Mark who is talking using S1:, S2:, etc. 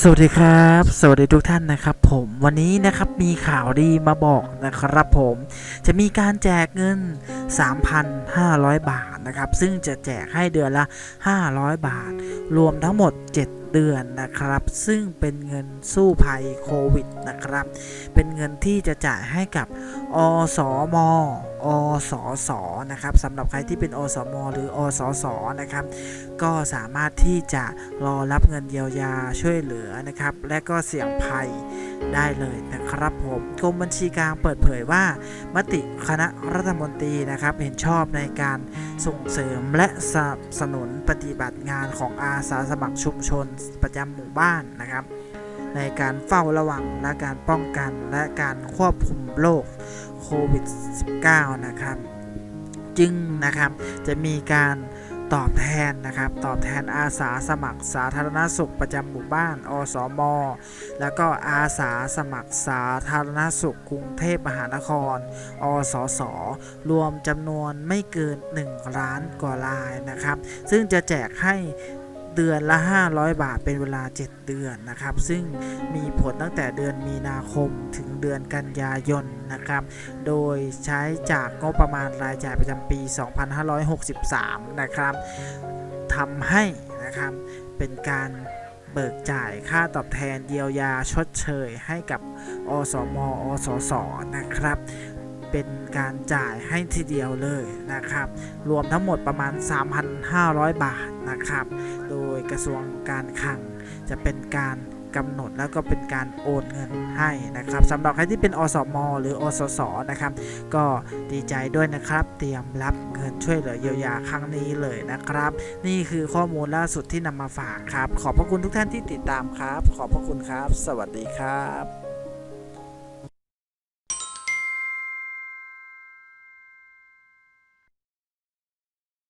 S1: สวัสดีครับ สวัสดีทุกท่านนะครับ ผมวันนี้นะครับมีข่าวดีมาบอกนะครับ ผมจะมีการแจกเงิน 3,500 บาทนะครับ ซึ่งจะแจกให้เดือนละ 500 บาท รวมทั้งหมด 7 เดือนนะครับ ซึ่งเป็นเงินสู้ภัยโควิดนะครับ เป็นเงินที่จะจ่ายให้กับ อสมอสสนะครับสำหรับใครที่เป็นอสม หรืออสสนะครับ ก็สามารถที่จะรอรับเงินเยียวยาช่วยเหลือนะครับ และก็เสี่ยงภัยได้เลยนะครับผมกรมบัญชีกลางเปิดเผยว่า มติคณะรัฐมนตรีนะครับเห็นชอบในการส่งเสริมและสนับสนุนปฏิบัติงานของอาสาสมัครชุมชนประจำหมู่บ้านนะครับ ในการเฝ้าระวังและการป้องกันและการควบคุมโรคโควิด -19 นะครับ จึงนะครับจะมีการตอบแทนนะครับ ตอบแทนอาสาสมัครสาธารณสุขประจำหมู่บ้าน อสม แล้วก็อาสาสมัครสาธารณสุขกรุงเทพมหานคร อสส รวมจำนวนไม่เกิน 1 ล้านกว่ารายนะครับ ซึ่งจะแจกให้ เดือนละ 500 บาทเป็นเวลา 7 เดือนนะครับ ซึ่งมีผลตั้งแต่เดือนมีนาคมถึงเดือนกันยายนนะครับ โดยใช้จากงบประมาณรายจ่ายประจำปี 2563 นะครับทำให้นะครับเป็นการเบิกจ่ายค่าตอบแทนเยียวยาชดเชยให้กับอสม อสส นะครับ เป็นการจ่ายให้ทีเดียวเลยนะครับ รวมทั้งหมดประมาณ 3,500 บาทนะครับ โดยกระทรวงการคลังจะเป็นการกำหนดแล้วก็เป็นการโอนเงินให้นะครับสำหรับใครที่เป็นอสม หรืออสสนะครับ ก็ดีใจด้วยนะครับ เตรียมรับเงินช่วยเหลือเยียวยาครั้งนี้เลยนะครับ นี่คือข้อมูลล่าสุดที่นำมาฝากครับ ขอบพระคุณทุกท่านที่ติดตามครับ ขอบพระคุณครับ สวัสดีครับ